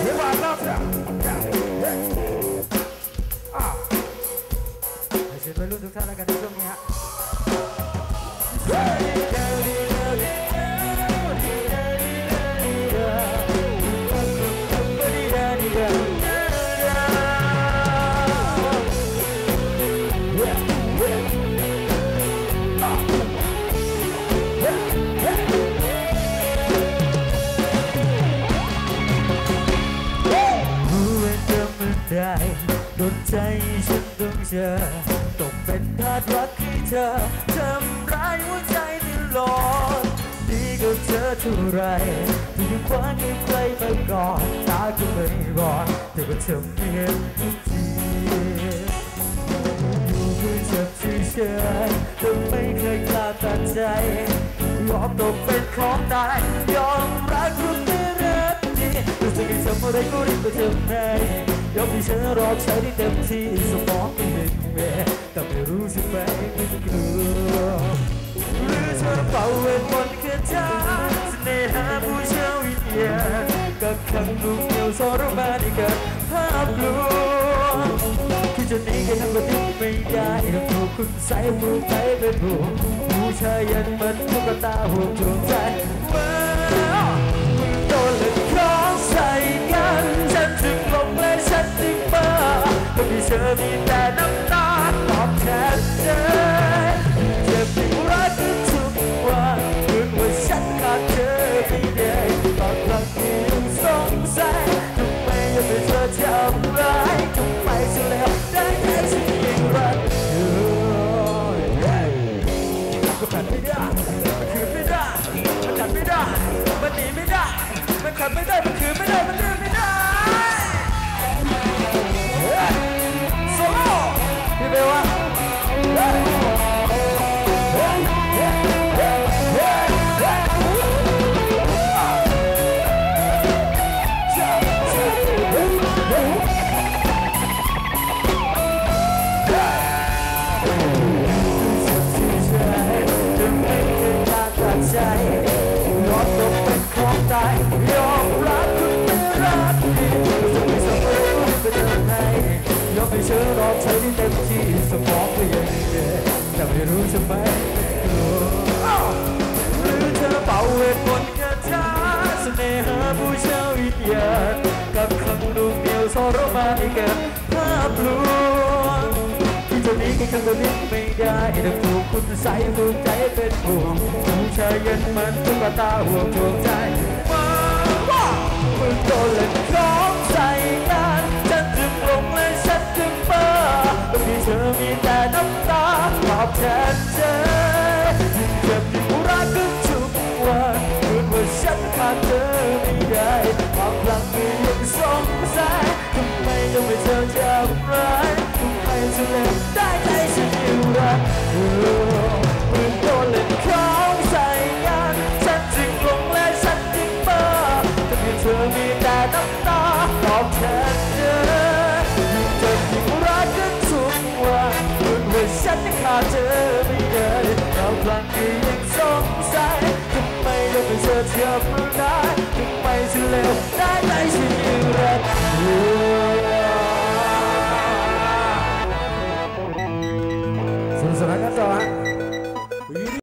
ให้เชิญวัยรุ่นทุกท่านแล้วกันในช่วงนี้ฮะ ใจฉันต้องเจอต้องเป็นทาสรักให้เธอทำร้ายหัวใจตลอดดีกับเธอเท่าไรที่ยังคว้าเก็บใครมาก่อนตาก็ไม่บอดแต่ว่าเธอไม่เห็นทุกทีอยู่เพื่อจับเฉยๆแต่ไม่เคยกล้าตัดใจยอมตกเป็นของตายยอมรักคุณไม่รักดีรู้สึกให้ทำอะไรก็รีบไปทำให้ ยอมให้ฉันรอใช้ได้เต็มที่สมองไม่เห็นเวแต่ไม่รู้ใช่ไหมไม่กลัวหรือเธอเป่าเวทมนต์คาถาเสน่หาผู้เช่าวิญญาณกับคำนุ่งเหนียวทรมานให้เกิดภาพลวงที่จะหนีกันทั้งประเทศไม่ได้ต้องถูกคุณใส่มือไปเป็นผู้ผู้ชายยันมันทุกตาห่วงดวงใจเมื่ ธอมีแต่น้ำตาตอบแทนเธอเจ็บที่รักทุกวันเหมือนว่าฉันขาดเธอไม่ได้บางครั้งที่ยังสงสัยทำไมยังไม่เธอทำร้ายทำไมฉันแล้วได้แค่ฉันยังรักเธอก็ขัดไม่ได้มันคืนไม่ได้มันขัดไม่ได้มันหนีไม่ได้มันขัดไม่ได้ ยอมให้เชื่อรอบใช้ที่เต็มที่สมองก็ยังเด็กแต่ไม่รู้จะไปหรือเธอเป่าเวทมนต์คาถาเสน่หาผู้เช่าวิญญาณกับคำดูเหนียวทรมานให้เกิดภาพลวงที่จะนี้กันคำตัวนี้ไม่ได้ต้องถูกคุณใส่หัวใจเป็นห่วงผู้ชายยันมันตุ๊กตาห่วงดวงใจมาว่ามึงโดนเล่นของ ตอบแทนเธอยิ่งเจ็บยิ่งรักกันทุกวันเหมือนว่าฉันขาดเธอ เธอไม่เคยเราพลังที่ยังสงสัยทำไมเราไม่เจอเธอ